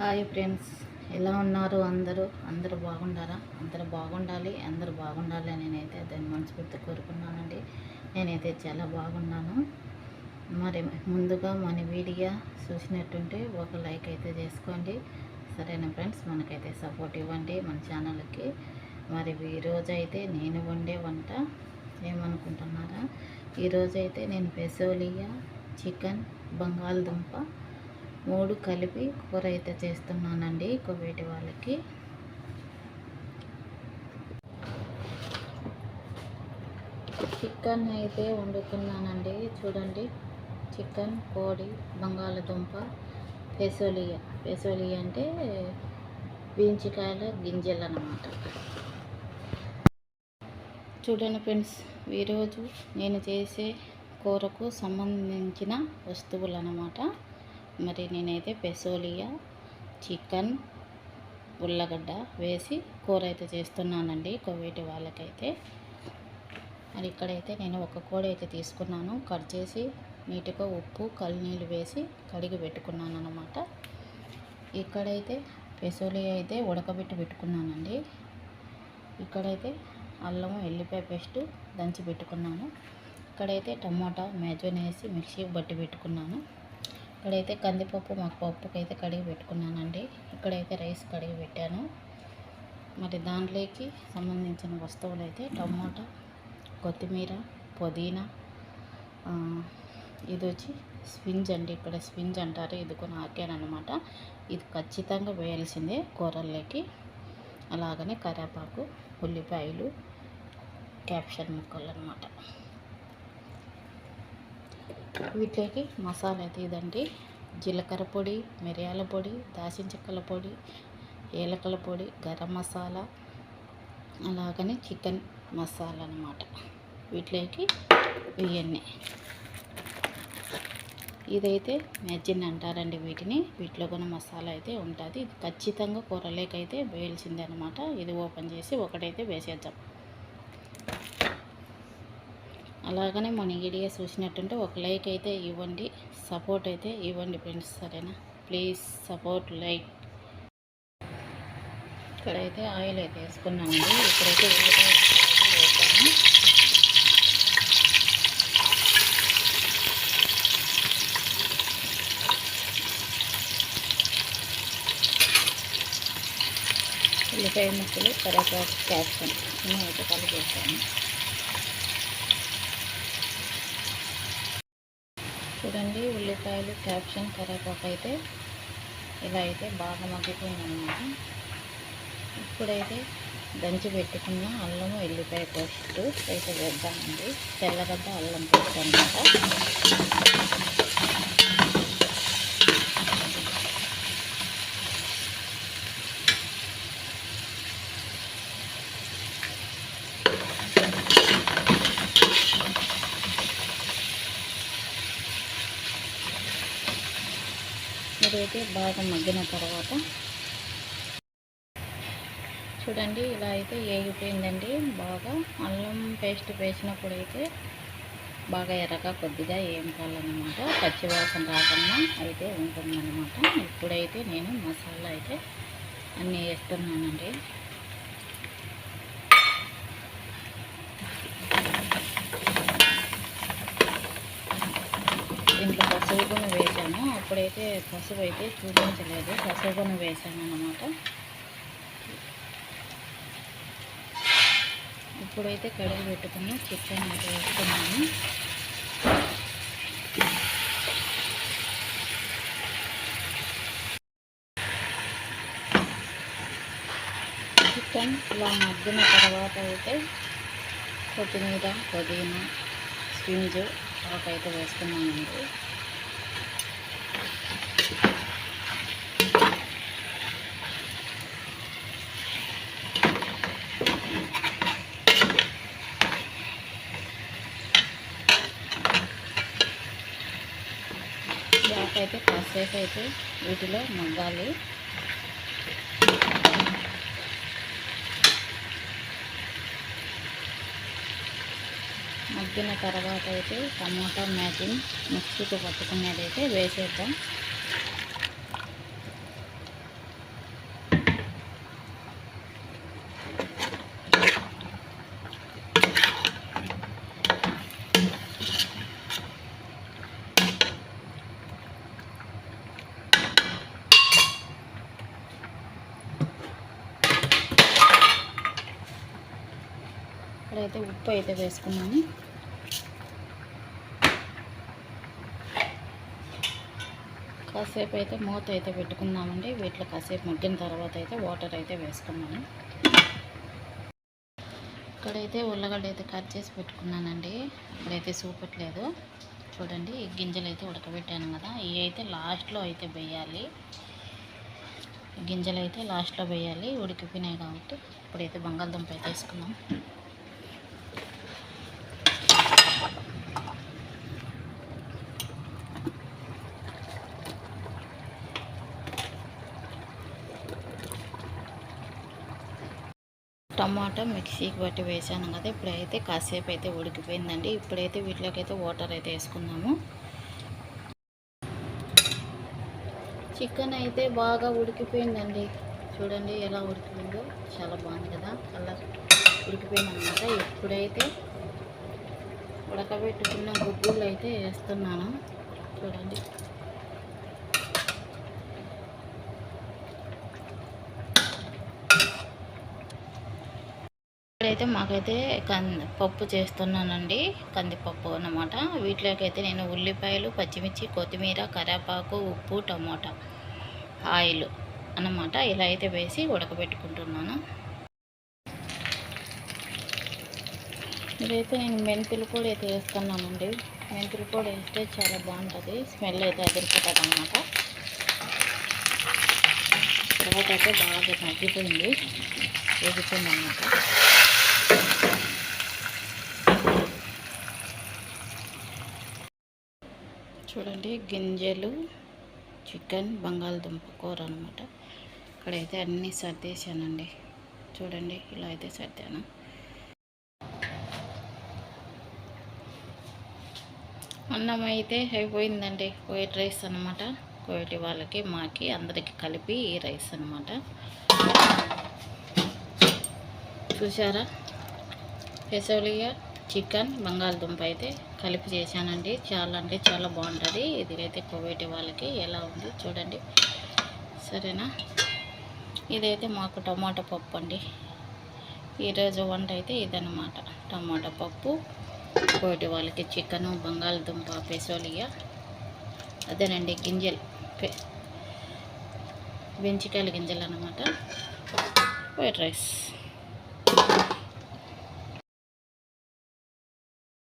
Hi friends ఎలా ఉన్నారు అందరూ? అందరూ బాగుండారా? అందరూ బాగుండాలి అందరూ బాగుండాలి అని నేనైతే దాన్ని మనస్ఫూర్తి కోరుకున్నానండి. నేనైతే చాలా బాగున్నాను. మరి ముందుగా మన వీడియో చూసినట్టుంటే ఒక లైక్ అయితే చేసుకోండి. సరేనా ఫ్రెండ్స్? మనకైతే సపోర్ట్ ఇవ్వండి మన ఛానల్కి. మరి ఈరోజు అయితే నేను వండే వంట ఏమనుకుంటున్నారా? ఈరోజైతే నేను పెసోలియా చికెన్ బంగాళదుంప మూడు కలిపి కూర అయితే చేస్తున్నానండి కోవేటి వాళ్ళకి. చికెన్ అయితే వండుతున్నానండి చూడండి. చికెన్ కోడి బంగాళదుంప పెసోలియా. పెసోలియా అంటే బీంచికాయల గింజలు అన్నమాట చూడండి ఫ్రెండ్స్ ఈరోజు నేను చేసే కూరకు సంబంధించిన వస్తువులు అన్నమాట మరి నేనైతే పెసోలియా చికెన్ ఉల్లగడ్డ వేసి కూర అయితే చేస్తున్నానండి కోవేటి వాళ్ళకైతే. మరి ఇక్కడైతే నేను ఒక కోడి అయితే తీసుకున్నాను. కట్ చేసి నీటుగా ఉప్పు నీళ్ళు వేసి కడిగి పెట్టుకున్నాను అనమాట ఇక్కడైతే పెసోలియా అయితే ఉడకబెట్టి పెట్టుకున్నానండి. ఇక్కడైతే అల్లం ఎల్లిపాయ పేస్ట్ దంచి పెట్టుకున్నాను. ఇక్కడైతే టమాటా మ్యాజోన్ వేసి మిక్సీ బట్టి పెట్టుకున్నాను. ఇక్కడైతే కందిపప్పు మాకు పప్పుకి అయితే కడిగి పెట్టుకున్నానండి. ఇక్కడైతే రైస్ కడిగి పెట్టాను. మరి దాంట్లోకి సంబంధించిన వస్తువులు అయితే టమాటా కొత్తిమీర పుదీనా ఇది వచ్చి స్పింజ్ అండి. ఇక్కడ స్పింజ్ అంటారు ఇది కొన్ని ఆకానమాట ఇది ఖచ్చితంగా వేయాల్సిందే కూరల్లోకి. అలాగనే కరేపాకు ఉల్లిపాయలు క్యాప్షన్ ముక్కలు అనమాట వీటికి మసాలా అయితే ఇదండి. జీలకర్ర పొడి మిరియాల పొడి దాచిన చెక్కల పొడి ఏలకల పొడి గరం మసాలా అలాగనే చికెన్ మసాలా అనమాట వీటిలోకి ఇవన్నీ. ఇదైతే మెజ్జిన్ అంటారండి వీటిని. వీటిలో కొన్ని మసాలా అయితే ఉంటుంది. ఖచ్చితంగా కూరలేకైతే వేయాల్సిందే అనమాట ఇది ఓపెన్ చేసి ఒకటైతే వేసేద్దాం. అలాగనే మన వీడియో చూసినట్టుంటే ఒక లైక్ అయితే ఇవ్వండి సపోర్ట్ అయితే ఇవ్వండి ఫ్రెండ్స్ సరేనా? Please support like. ఇక్కడైతే ఆయిల్ అయితే వేసుకున్నానండి. ఇక్కడైతే ఉల్లిపాయ వేసాను. ఉల్లిపాయ ముక్కలు కరివేపాకు క్యాప్సికమ్ అయితే కలిపేస్తాను చూడండి ఉల్లిపాయలు క్యాప్షన్ కరేపాకు అయితే ఇలా అయితే బాగా మగ్గిపోయిందన్నమాట. ఇప్పుడైతే దంచి పెట్టుకున్న అల్లము ఎల్లిపాయ పేస్ట్ అయితే వేద్దామండి. తెల్లగడ్డ అల్లం పేస్ట్ అనమాట అయితే బాగా మగ్గిన తర్వాత చూడండి ఇలా అయితే ఏగిపోయిందండి. బాగా అల్లం పేస్ట్ వేసినప్పుడు అయితే బాగా ఎర్రగా కొద్దిగా ఏం కావాలన్నమాట. పచ్చివాసన రాకుండా అయితే ఉంటుందన్నమాట. ఇప్పుడైతే నేను మసాలా అయితే అన్నీ వేస్తున్నానండి ఇంట్లో పసుపును వేసాను అప్పుడైతే పసుపు అయితే చూపించలేదు. పసుపును వేసాను అనమాట ఇప్పుడైతే కడుగు పెట్టుకున్న చికెన్ అయితే వేసుకున్నాను. చికెన్ ఇలా మగ్గిన తర్వాత అయితే కొత్తిమీర పుదీనా స్పింజ్ అయితే వేసుకున్నానండి బ్యాక్ అయితే కాసేపు అయితే వీటిలో మగ్గాలి. మగ్గిన తర్వాత అయితే టమాటా మ్యాచింగ్ మిక్సీకి పట్టుకున్నదైతే వేసేద్దాం. ఇక్కడైతే ఉప్పు అయితే వేసుకున్నాను కాసేపు అయితే మూత అయితే పెట్టుకుందామండి. వీటిలో కాసేపు మగ్గిన తర్వాత అయితే వాటర్ అయితే వేసుకున్నాను. ఇక్కడైతే ఉల్లగడ్డ అయితే కట్ చేసి పెట్టుకున్నానండి. ఇప్పుడైతే చూపట్లేదు. చూడండి ఈ గింజలు అయితే ఉడకబెట్టాను కదా. ఇవి అయితే లాస్ట్లో అయితే వేయాలి. గింజలు అయితే లాస్ట్లో వేయాలి. ఉడికిపోయినాయి కాబట్టి ఇప్పుడైతే బంగాళదుంప అయితే వేసుకున్నాం టమాటా మిక్సీకి బట్టి వేసాను కదా ఇప్పుడైతే కాసేపు అయితే ఉడికిపోయిందండి. ఇప్పుడైతే వీటిలోకి అయితే వాటర్ అయితే వేసుకున్నాము చికెన్ అయితే బాగా ఉడికిపోయిందండి. చూడండి ఎలా ఉడికిపోయిందో చాలా బాగుంది కదా కలర్ ఉడికిపోయిందనమాట. ఇప్పుడైతే ఉడకబెట్టుకున్న గుగ్గులు అయితే వేస్తున్నాను. చూడండి. అయితే మాకైతే కంది పప్పు చేస్తున్నానండి. కందిపప్పు అన్నమాట. వీటిలోకి అయితే నేను ఉల్లిపాయలు పచ్చిమిర్చి కొత్తిమీర కరేపాకు ఉప్పు టమోటా ఆయిల్ అన్నమాట ఇలా అయితే వేసి ఉడకబెట్టుకుంటున్నాను. ఇదైతే నేను మెంతులు కూడా అయితే వేస్తున్నానండి. మెంతులు కూడా వేస్తే చాలా బాగుంటుంది. స్మెల్ అయితే అదిరిపోతుంది అనమాట తర్వాత అయితే బాగా మగ్గిపోయింది. వేగుతుంది అనమాట చూడండి గింజలు చికెన్ బంగాళదుంప కూర అనమాట ఇక్కడైతే అన్నీ సర్దేశానండి. చూడండి ఇలా అయితే సర్దాను. అన్నం అయితే అయిపోయిందండి. వైట్ రైస్ అనమాట కోయటి వాళ్ళకి మాకి అందరికి కలిపి ఈ రైస్ అనమాట చూసారా పెసోలియా చికెన్ బంగాళదుంప అయితే కలిపి చేశానండి. చాలా అంటే చాలా బాగుంటుంది. ఇది అయితే కోవేటి వాళ్ళకి ఎలా ఉంది చూడండి. సరేనా? ఇదైతే మాకు టమాటా పప్పు అండి. ఈరోజు వంట అయితే ఇదనమాట టమాటా పప్పు కోటి వాళ్ళకి చికెను బంగాళదుంప పెసోలియా అదేనండి గింజలు. పె గింజలు అనమాట వైట్ రైస్.